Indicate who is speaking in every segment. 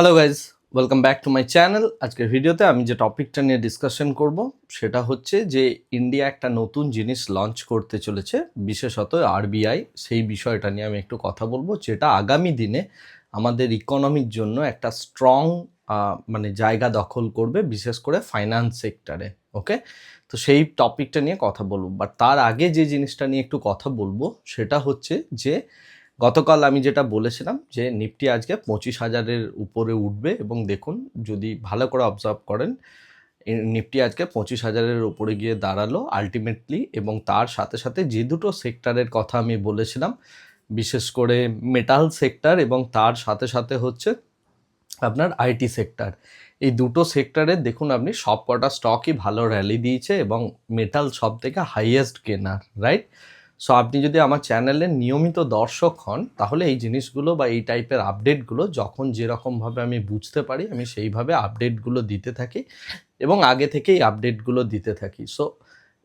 Speaker 1: Hello guys welcome back to my channel আজকের ভিডিওতে আমি যে টপিকটা নিয়ে ডিসকাশন করব, সেটা হচ্ছে যে ইন্ডিয়া একটা নতুন জিনিস লঞ্চ করতে চলেছে, বিশেষত আরবিআই সেই বিষয়টা নিয়ে আমি একটু কথা বলব, যেটা আগামী দিনে আমাদের ইকোনমির জন্য একটা স্ট্রং মানে জায়গা দখল করবে, বিশেষ করে ফাইন্যান্স সেক্টরে ওকে তো সেই টপিকটা নিয়ে কথা বলব। বাট তার আগে যে জিনিসটা নিয়ে একটু কথা বলব, সেটা হচ্ছে যে গতকাল আমি যেটা বলেছিলাম যে নিফটি আজকে পঁচিশ হাজারের উপরে উঠবে এবং দেখুন, যদি ভালো করে অবজার্ভ করেন নিফটি আজকে পঁচিশ হাজারের উপরে গিয়ে দাঁড়াল আলটিমেটলি এবং তার সাথে সাথে যে দুটো সেক্টরের কথা আমি বলেছিলাম, বিশেষ করে মেটাল সেক্টর এবং তার সাথে সাথে হচ্ছে আপনার আইটি সেক্টর এই দুটো সেক্টরে দেখুন আপনি সব কটা স্টকই ভালো র্যালি দিয়েছে এবং মেটাল সব থেকে হাইয়েস্ট কেনার রাইট সো আপনি যদি আমার চ্যানেলের নিয়মিত দর্শক হন, তাহলে এই জিনিসগুলো বা এই টাইপের আপডেটগুলো যখন যেরকমভাবে আমি বুঝতে পারি, আমি সেইভাবে আপডেটগুলো দিতে থাকি এবং আগে থেকেই আপডেটগুলো দিতে থাকি। সো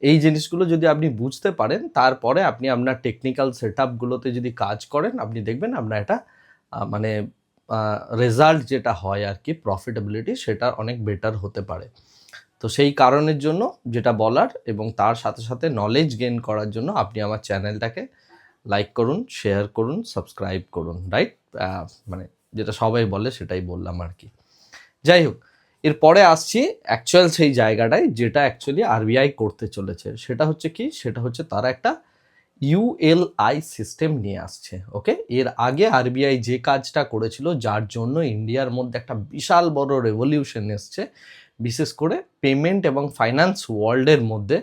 Speaker 1: এই জিনিসগুলো যদি আপনি বুঝতে পারেন, তারপরে আপনি আপনার টেকনিক্যাল সেট আপগুলোতে যদি কাজ করেন, আপনি দেখবেন আপনার এটা মানে রেজাল্ট যেটা হয় আর কি প্রফিটেবিলিটি সেটা অনেক বেটার হতে পারে। তো সেই কারণের জন্য যেটা বলার এবং তার সাথে সাথে নলেজ গেইন করার জন্য আপনি আমার চ্যানেলটাকে লাইক করুন শেয়ার করুন সাবস্ক্রাইব করুন রাইট মানে যেটা সবাই বলে সেটাই বললাম আর কি। যাই হোক, এরপরে আসছি অ্যাকচুয়াল সেই জায়গাটায় যেটা অ্যাকচুয়ালি আরবিআই করতে চলেছে। সেটা হচ্ছে কি? সেটা হচ্ছে তারা একটা ইউএলআই সিস্টেম নিয়ে আসছে ওকে এর আগে আরবিআই যে কাজটা করেছিল, যার জন্য ইন্ডিয়ার মধ্যে একটা বিশাল বড় রেভলিউশন এসছে বিশেষ করে পেমেন্ট এবং ফাইন্যান্স ওয়ার্ল্ডের মধ্যে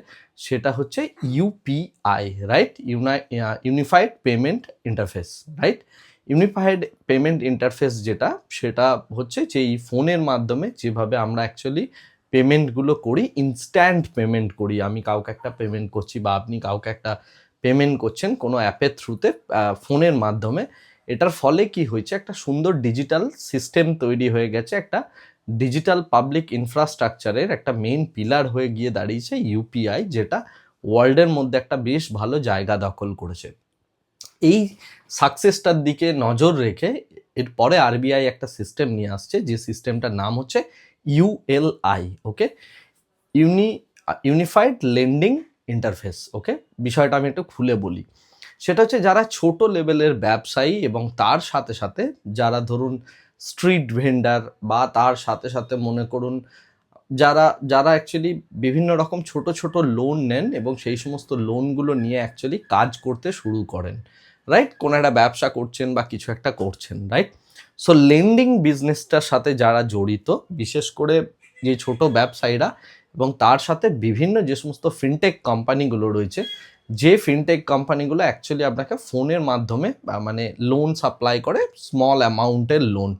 Speaker 1: সেটা হচ্ছে UPI right uni unified payment interface right unified payment interface যেটা, সেটা হচ্ছে যে এই ফোনের মাধ্যমে যেভাবে আমরা অ্যাকচুয়ালি পেমেন্টগুলো করি ইনস্ট্যান্ট পেমেন্ট করি। আমি কাউকে একটা পেমেন্ট করছি বা আপনি কাউকে একটা পেমেন্ট করছেন কোনো অ্যাপের থ্রুতে ফোনের মাধ্যমে, এটার ফলে কি হয়েছে, একটা সুন্দর ডিজিটাল সিস্টেম তৈরি হয়ে গেছে, একটা ডিজিটাল পাবলিক ইনফ্রাস্ট্রাকচারের একটা মেইন পিলার হয়ে গিয়ে দাঁড়িয়েছে ইউপিআই যেটা ওয়ার্ল্ডের মধ্যে একটা বেশ ভালো জায়গা দখল করেছে। এই সাকসেসটার দিকে নজর রেখে এরপরে আরবিআই একটা সিস্টেম নিয়ে আসছে, যে সিস্টেমটার নাম হচ্ছে ULI okay uni unified lending interface okay বিষয়টা আমি একটু খুলে বলি। সেটা হচ্ছে যারা ছোট লেভেলের ব্যবসায়ী এবং তার সাথে সাথে যারা ধরুন স্ট্রিট ভেন্ডার বা তার সাথে সাথে মনে করুন, যারা যারা অ্যাকচুয়ালি বিভিন্ন রকম ছোট ছোট লোন নেন এবং সেই সমস্ত লোনগুলো নিয়ে অ্যাকচুয়ালি কাজ করতে শুরু করেন রাইট কোনো একটা ব্যবসা করছেন বা কিছু একটা করছেন রাইট সো লেন্ডিং বিজনেসটার সাথে যারা জড়িত, বিশেষ করে যে ছোট ব্যবসায়ীরা এবং তার সাথে বিভিন্ন যে সমস্ত ফিনটেক কোম্পানিগুলো রয়েছে, যে ফিনটেক কোম্পানিগুলো অ্যাকচুয়ালি আপনাকে ফোনের মাধ্যমে মানে লোন সাপ্লাই করে স্মল অ্যামাউন্টের লোন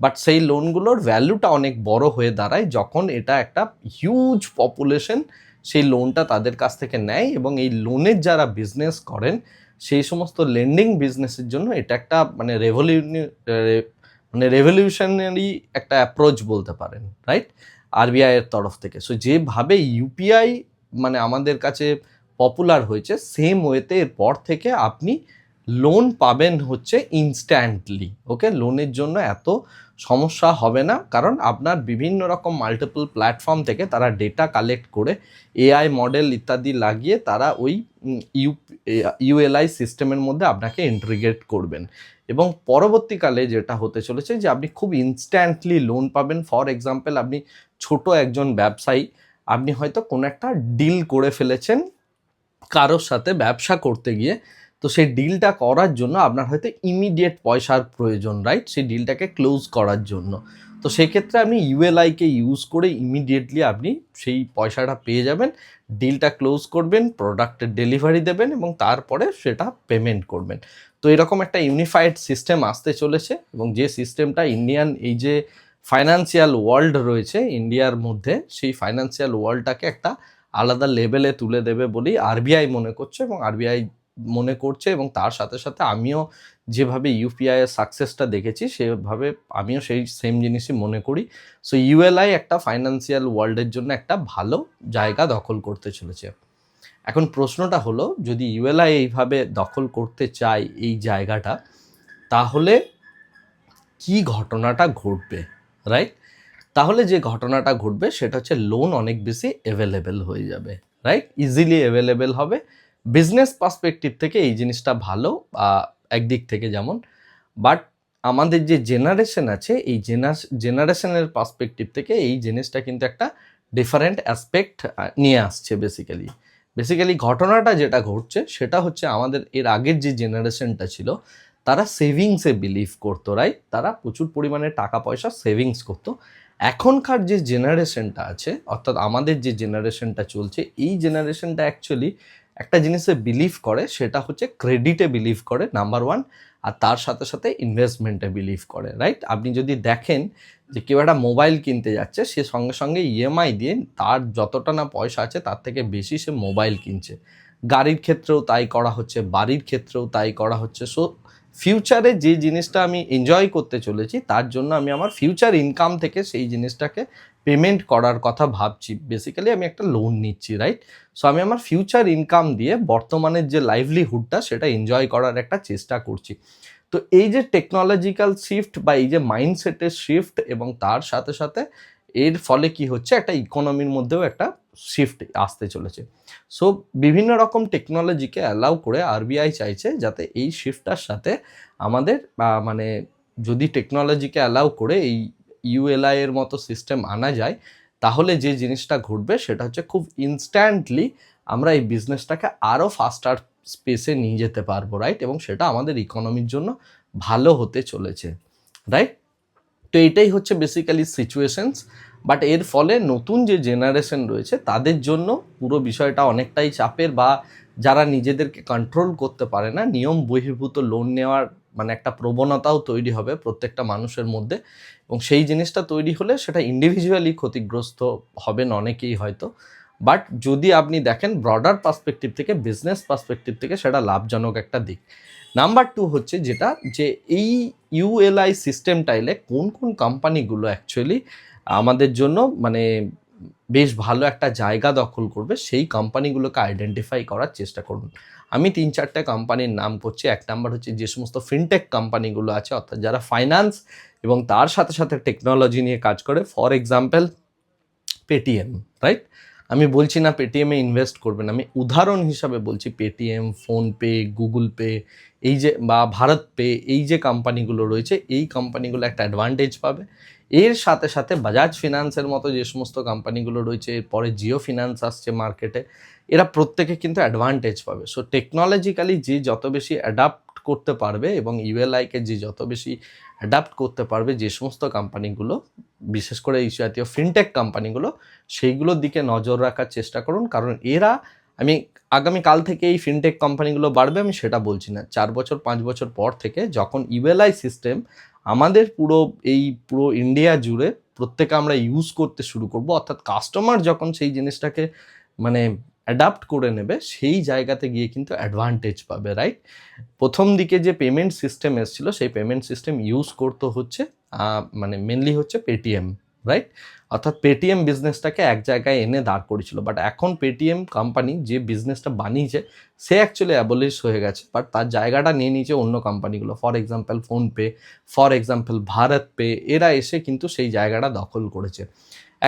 Speaker 1: বাট সেই লোনগুলোর ভ্যালুটা অনেক বড় হয়ে দাঁড়ায় যখন এটা একটা হিউজ পপুলেশন সেই লোনটা তাদের কাছ থেকে নেয় এবং এই লোনের যারা বিজনেস করেন, সেই সমস্ত লেন্ডিং বিজনেসের জন্য এটা একটা মানে রেভলিউনি মানে রেভলিউশনারি একটা অ্যাপ্রোচ বলতে পারেন রাইট আরবিআই এর তরফ থেকে। সো যেভাবে ইউপিআই মানে আমাদের কাছে পপুলার হয়েছে সেম ওয়েতে এরপর থেকে আপনি লোন পাবেন হচ্ছে ইনস্ট্যান্টলি ওকে লোনের জন্য এত সমস্যা হবে না, কারণ আপনার বিভিন্ন রকম মাল্টিপল প্ল্যাটফর্ম থেকে তারা ডেটা কালেক্ট করে এআই মডেল ইত্যাদি লাগিয়ে তারা ওই ইউ ইউএলআই সিস্টেমের মধ্যে আপনাকে ইন্টিগ্রেট করবেন। এবং পরবর্তীকালে যেটা হতে চলেছে যে আপনি খুব ইনস্ট্যান্টলি লোন পাবেন। ফর এক্সাম্পল আপনি ছোট একজন ব্যবসায়ী, আপনি হয়তো কোনো একটা ডিল করে ফেলেছেন কারোর সাথে ব্যবসা করতে গিয়ে তো সেই ডিলটা করার জন্য আপনার হয়তো ইমিডিয়েট পয়সার প্রয়োজন রাইট সেই ডিলটাকে ক্লোজ করার জন্য। তো সেক্ষেত্রে আপনি ইউএলআইকে ইউজ করে ইমিডিয়েটলি আপনি সেই পয়সাটা পেয়ে যাবেন ডিলটা ক্লোজ করবেন প্রোডাক্টের ডেলিভারি দেবেন এবং তারপরে সেটা পেমেন্ট করবেন। তো এরকম একটা ইউনিফাইড সিস্টেম আসতে চলেছে এবং যে সিস্টেমটা ইন্ডিয়ান এই যে ফাইন্যান্সিয়াল ওয়ার্ল্ড রয়েছে ইন্ডিয়ার মধ্যে, সেই ফাইন্যান্সিয়াল ওয়ার্ল্ডটাকে একটা আলাদা লেভেলে তুলে দেবে বলেই আরবিআই মনে করছে এবং আরবিআই মনে করছে এবং তার সাথে সাথে আমিও যেভাবে ইউপিআই এর সাকসেসটা দেখেছি, সেভাবে আমিও সেই সেম জিনিসই মনে করি। সো ইউএলআই একটা ফাইন্যান্সিয়াল ওয়ার্ল্ডের জন্য একটা ভালো জায়গা দখল করতে চলেছে। এখন প্রশ্নটা হলো, যদি ইউএলআই এইভাবে দখল করতে চায় এই জায়গাটা, তাহলে কি ঘটনাটা ঘটবে রাইট তাহলে যে ঘটনাটা ঘটবে, সেটা হচ্ছে লোন অনেক বেশি অ্যাভেলেবেল হয়ে যাবে রাইট ইজিলি অ্যাভেলেবেল হবে। বিজনেস পার্সপেক্টিভ থেকে এই জিনিসটা ভালো একদিক থেকে যেমন বাট আমাদের যে জেনারেশন আছে, এই জেনারেশনের পার্সপেক্টিভ থেকে এই জিনিসটা কিন্তু একটা ডিফারেন্ট অ্যাসপেক্ট নিয়ে আসছে বেসিক্যালি বেসিক্যালি ঘটনাটা যেটা ঘটছে, সেটা হচ্ছে আমাদের এর আগের যে জেনারেশনটা ছিল, তারা সেভিংসে বিলিভ করতো রাইট তারা প্রচুর পরিমাণে টাকা পয়সা সেভিংস করতো। এখনকার যে জেনারেশনটা আছে, অর্থাৎ আমাদের যে জেনারেশনটা চলছে, এই জেনারেশনটা অ্যাকচুয়ালি একটা জিনিসে বিলিভ করে, সেটা হচ্ছে ক্রেডিটে বিলিভ করে নাম্বার ওয়ান আর তার সাথে সাথে ইনভেস্টমেন্টে বিলিভ করে রাইট আপনি যদি দেখেন যে কেউ একটা মোবাইল কিনতে যাচ্ছে, সে সঙ্গে সঙ্গে ইএমআই দিয়ে তার যতটা না পয়সা আছে, তার থেকে বেশি সে মোবাইল কিনছে। গাড়ির ক্ষেত্রেও তাই করা হচ্ছে, বাড়ির ক্ষেত্রেও তাই করা হচ্ছে। সো ফিউচারে যে জিনিসটা আমি এনজয় করতে চলেছি, তার জন্য আমি আমার ফিউচার ইনকাম থেকে সেই জিনিসটাকে পেমেন্ট করার কথা ভাবছি। বেসিক্যালি আমি একটা লোন নিচ্ছি রাইট সো আমি আমার ফিউচার ইনকাম দিয়ে বর্তমানের যে লাইভলিহুডটা সেটা এনজয় করার একটা চেষ্টা করছি। তো এই যে টেকনোলজিক্যাল শিফট বা এই যে মাইন্ডসেটের শিফট এবং তার সাথে সাথে এর ফলে কি হচ্ছে, একটা ইকোনমির মধ্যেও একটা শিফট আসতে চলেছে। সো বিভিন্ন রকম টেকনোলজিকে অ্যালাউ করে আরবিআই চাইছে যাতে এই শিফটটার সাথে আমাদের মানে যদি টেকনোলজিকে অ্যালাউ করে এই ইউএলআই এর মতো সিস্টেম আনা যায়, তাহলে যে জিনিসটা ঘটবে সেটা হচ্ছে খুব ইনস্ট্যান্টলি আমরা এই বিজনেসটাকে আরও ফাস্টার স্পেসে নিয়ে যেতে পারব রাইট এবং সেটা আমাদের ইকোনমির জন্য ভালো হতে চলেছে রাইট তো এটাই হচ্ছে বেসিক্যালি সিচুয়েশনস বাট এর ফলে নতুন যে জেনারেশন রয়েছে, তাদের জন্য পুরো বিষয়টা অনেকটাই চাপের বা যারা নিজেদেরকে কন্ট্রোল করতে পারে না, নিয়ম বহির্ভূত লোন নেওয়ার মানে একটা প্রবণতাও তৈরি হবে প্রত্যেকটা মানুষের মধ্যে। এবং সেই জিনিসটা তৈরি হলে সেটা ইন্ডিভিজুয়ালি ক্ষতিগ্রস্ত হবেন অনেকেই হয়তো। বাট যদি আপনি দেখেন ব্রডার পার্সপেক্টিভ থেকে বিজনেস পার্সপেক্টিভ থেকে সেটা লাভজনক একটা দিক। নাম্বার টু হচ্ছে যেটা, যে এই ইউএলআই সিস্টেমটা এলে কোন কোন কোম্পানিগুলো অ্যাকচুয়ালি আমাদের জন্য মানে বেশ ভালো একটা জায়গা দখল করবে, সেই কোম্পানিগুলোকে আইডেন্টিফাই করার চেষ্টা করুন। আমি তিন চারটা কোম্পানির নাম করছি। এক নাম্বার হচ্ছে যে সমস্ত ফিনটেক কোম্পানিগুলো আছে, অর্থাৎ যারা ফাইন্যান্স এবং তার সাথে সাথে টেকনোলজি নিয়ে কাজ করে। ফর এক্সাম্পল পেটিএম রাইট আমি বলছি না পেটিএমে ইনভেস্ট করবেন, আমি উদাহরণ হিসাবে বলছি পেটিএম ফোনপে গুগল পে এই যে বা ভারত পে এই যে কোম্পানিগুলো রয়েছে, এই কোম্পানিগুলো একটা অ্যাডভান্টেজ পাবে। এর সাথে সাথে বাজাজ ফিনান্সের মতো যে সমস্ত কোম্পানিগুলো রয়েছে এরপরে জিও ফিনান্স আসছে মার্কেটে এরা প্রত্যেকে কিন্তু অ্যাডভান্টেজ পাবে। সো টেকনোলজিক্যালি যে যত বেশি অ্যাডাপ্ট করতে পারবে এবং ইউএলআইকে যে যত বেশি অ্যাডাপ্ট করতে পারবে যে সমস্ত কোম্পানিগুলো বিশেষ করে এই জাতীয় ফিনটেক কোম্পানিগুলো সেইগুলোর দিকে নজর রাখার চেষ্টা করুন। কারণ এরা, আমি আগামী কাল থেকে এই ফিনটেক কোম্পানিগুলো বাড়বে, আমি সেটা বলছি না। চার বছর, পাঁচ বছর পর থেকে যখন ইউএলআই সিস্টেম আমাদের পুরো এই পুরো ইন্ডিয়া জুড়ে প্রত্যেকে আমরা ইউজ করতে শুরু করব, অর্থাৎ কাস্টমার যখন সেই জিনিসটাকে মানে অ্যাডাপ্ট করে নেবে, সেই জায়গাতে গিয়ে কিন্তু অ্যাডভান্টেজ পাবে রাইট প্রথম দিকে যে পেমেন্ট সিস্টেম এসেছিল, সেই পেমেন্ট সিস্টেম ইউজ করতে হচ্ছে মানে মেনলি হচ্ছে পেটিএম রাইট অর্থাৎ পেটিএম বিজনেসটাকে এক জায়গায় এনে দাঁড় করেছিল বাট এখন পেটিএম কোম্পানি যে বিজনেসটা বানিয়েছে, সে অ্যাকচুয়ালি অ্যাবলিশ হয়ে গেছে বাট তার জায়গাটা নিয়ে নিয়েছে অন্য কোম্পানিগুলো for example PhonePe for example BharatPe এরা এসে কিন্তু সেই জায়গাটা দখল করেছে।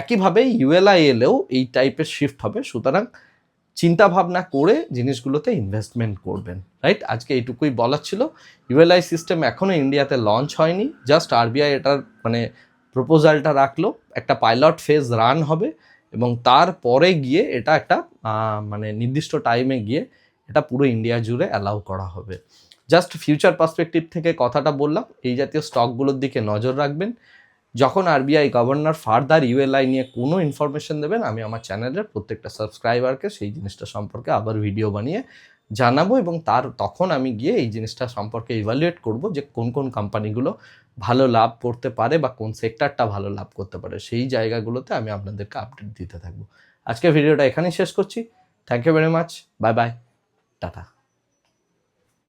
Speaker 1: একইভাবে ইউএলআই এলেও এই টাইপের শিফট হবে, সুতরাং চিন্তা ভাবনা করে জিনিসগুলোতে ইনভেস্টমেন্ট করবেন রাইট আজকে এইটুকুই বলার ছিল। ইউএলআই সিস্টেম এখনও ইন্ডিয়াতে লঞ্চ হয়নি। জাস্ট আরবিআই এটার মানে প্রপোজালটা রাখল। একটা পাইলট ফেজ রান হবে এবং তারপরে গিয়ে এটা একটা মানে নির্দিষ্ট টাইমে গিয়ে এটা পুরো ইন্ডিয়া জুড়ে অ্যালাউ করা হবে। জাস্ট ফিউচার পার্সপেক্টিভ থেকে কথাটা বললাম। এই জাতীয় স্টকগুলোর দিকে নজর রাখবেন। যখন আরবিআই গভর্নর ফার্দার ইউএলআই নিয়ে কোনো ইনফরমেশন দেবেন, আমি আমার চ্যানেলের প্রত্যেকটা সাবস্ক্রাইবারকে সেই জিনিসটা সম্পর্কে আবার ভিডিও বানিয়ে জানাব এবং তার তখন আমি গিয়ে এই জিনিসটা সম্পর্কে ইভালুয়েট করব যে কোন কোন কোম্পানিগুলো ভালো লাভ করতে পারে বা কোন সেক্টরটা ভালো লাভ করতে পারে। সেই জায়গাগুলোতে আমি আপনাদেরকে আপডেট দিতে থাকব। আজকে ভিডিওটা এখানেই শেষ করছি। Thank you very much bye bye tata